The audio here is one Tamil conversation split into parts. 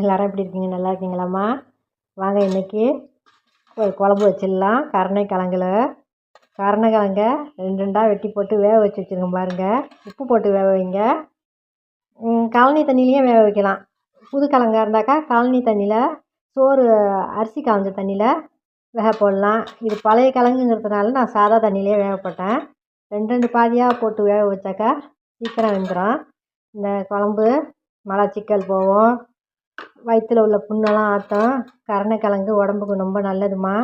எல்லோரும் எப்படி இருக்கீங்க? நல்லா இருக்கீங்களாம்மா? வாங்க இன்றைக்கி ஒரு குழம்பு வச்சிடலாம். கருணைக்கிழங்குல கருணைக்கிழங்க ரெண்டு ரெண்டாக வெட்டி போட்டு வேக வச்சு வச்சுருங்க பாருங்கள் உப்பு போட்டு வேக வைங்க. கழனி தண்ணியிலையும் வேக வைக்கலாம். புது கிழங்கா இருந்தாக்கா கழனி தண்ணியில் சோறு அரிசி காய்ஞ்ச தண்ணியில் வேக போடலாம். இது பழைய கிழங்குங்கிறதுனால நான் சாதா தண்ணியிலே வேக போட்டேன். ரெண்டு ரெண்டு பாதியாக போட்டு வேக வச்சாக்கா சீக்கிரம் வெந்துடும் இந்த குழம்பு மலச்சிக்கல் போகும் வயிற்றில் உள்ள புண்ணெல்லாம் ஆற்றும் கருணைக்கிழங்கு உடம்புக்கு ரொம்ப நல்லதும்மா.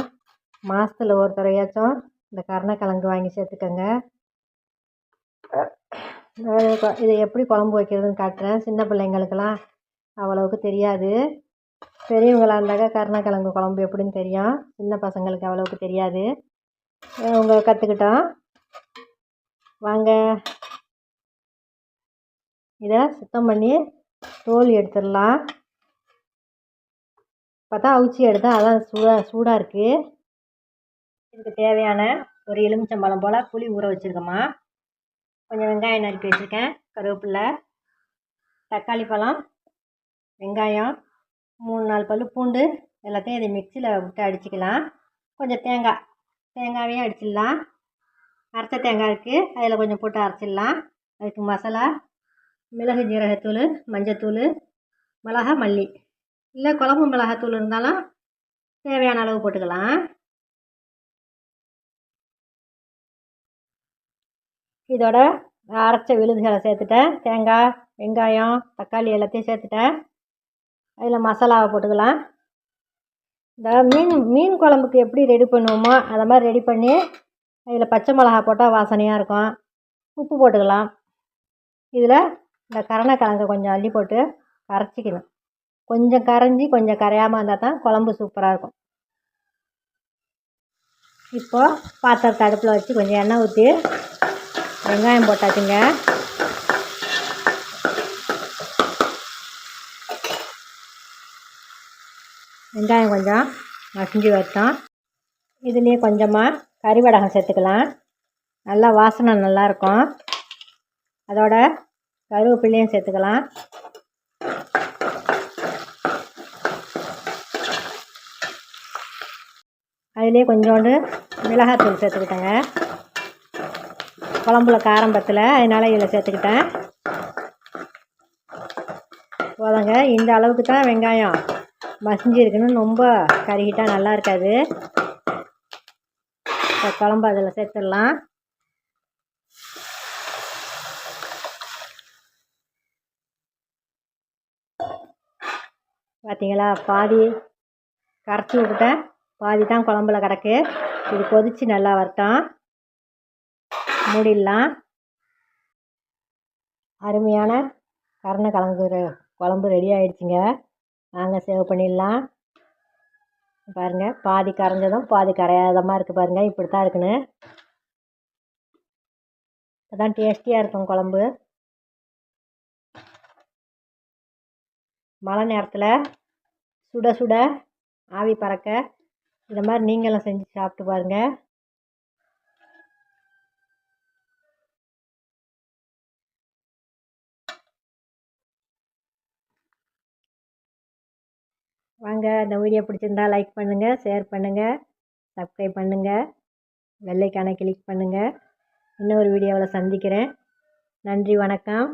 மாதத்துல ஒரு தடவையாச்சும் இந்த கருணைக்கிழங்கு வாங்கி சேர்த்துக்கோங்க. இதை எப்படி குழம்பு வைக்கிறதுன்னு காட்டுறேன். சின்ன பிள்ளைங்களுக்கெல்லாம் அவ்வளவுக்கு தெரியாது. பெரியவங்களாக இருந்தாக்கா கருணைக்கிழங்கு குழம்பு எப்படின்னு தெரியும். சின்ன பசங்களுக்கு அவ்வளோவுக்கு தெரியாது. அவங்க கற்றுக்கிட்டோம் வாங்க. இதை சுத்தம் பண்ணி தோல் எடுத்துடலாம். பார்த்தா அவிச்சி எடுத்தேன். அதான் சூடாக சூடாக இருக்குது இதுக்கு தேவையான ஒரு எலுமிச்சம்பழம் போல் புளி ஊற வச்சுருக்கோம்மா. கொஞ்சம் வெங்காயம் நறுக்கி வச்சுருக்கேன். கருவேப்பில்லை தக்காளி பழம் வெங்காயம் மூணு நாலு பல் பூண்டு எல்லாத்தையும் இதை மிக்சியில் விட்டு அடிச்சுக்கலாம். கொஞ்சம் தேங்காய் தேங்காயும் அடிச்சிடலாம். அரைச்ச தேங்காய் இருக்குது அதில் கொஞ்சம் போட்டு அரைச்சிடலாம். அதுக்கு மசாலா மிளகு ஜீரகத்தூள் மஞ்சத்தூள் மிளகா மல்லி. இல்லை குழம்பு மிளகாத்தூள் இருந்தாலும் தேவையான அளவு போட்டுக்கலாம். இதோட அரைச்ச விழுதுகளை சேர்த்துட்டேன். தேங்காய் வெங்காயம் தக்காளி எல்லாத்தையும் சேர்த்துட்டேன். அதில் மசாலாவை போட்டுக்கலாம். இந்த மீன் மீன் குழம்புக்கு எப்படி ரெடி பண்ணுவோமோ அதை மாதிரி ரெடி பண்ணி அதில் பச்சை மிளகா போட்டால் வாசனையாக இருக்கும். உப்பு போட்டுக்கலாம். இதில் இந்த கருணக்கிழங்க கொஞ்சம் அள்ளி போட்டு கரைச்சிக்கணும் கொஞ்சம் கரைஞ்சி கொஞ்சம் கரையாமல் இருந்தால் தான் குழம்பு சூப்பராக இருக்கும். இப்போது பாத்திரத்தை அடுப்பில் வச்சு கொஞ்சம் எண்ணெய் ஊற்றி வெங்காயம் போட்டாச்சுங்க. வெங்காயம் கொஞ்சம் மசிஞ்சு வைத்தோம் இதுலேயே கொஞ்சமாக கறிவடகம் சேர்த்துக்கலாம். நல்லா வாசனை நல்லாயிருக்கும் அதோட கருவேப்பிள்ளையும் சேர்த்துக்கலாம். அதிலே கொஞ்சோண்டு மிளகாத்தூள் சேர்த்துக்கிட்டேங்க. குழம்புல காரம் பத்தில் அதனால் இதில் சேர்த்துக்கிட்டேன். போதங்க. இந்த அளவுக்கு தான் வெங்காயம் மசிஞ்சு இருக்கணும் ரொம்ப கருகிட்டால் நல்லா இருக்காது. இப்போ குழம்பு அதில் சேர்த்துடலாம். பார்த்தீங்களா பாதி கரைச்சி விட்டுட்டேன். பாதி தான் குழம்புல கிடக்கு. இது கொதித்து நல்லா வரட்டும். மூடிடலாம். அருமையான கருணக்கிழங்கு குழம்பு ரெடி ஆகிடுச்சிங்க நாங்கள் சேவ் பண்ணிடலாம். பாருங்கள் பாதி கரைஞ்சதும் பாதி கரையாதமாக இருக்குது பாருங்கள் இப்படி தான் இருக்குன்னு அதான் டேஸ்டியாக இருக்கும் குழம்பு. மழை நேரத்தில் சுட சுட ஆவி பறக்க இந்த மாதிரி நீங்களும் செஞ்சு சாப்பிட்டு பாருங்கள் வாங்க இந்த வீடியோ பிடிச்சிருந்தா லைக் பண்ணுங்கள் ஷேர் பண்ணுங்கள் சப்ஸ்கிரைப் பண்ணுங்கள் வெள்ளைக்கான கிளிக் பண்ணுங்கள் இன்னொரு வீடியோவில் சந்திக்கிறேன். நன்றி வணக்கம்.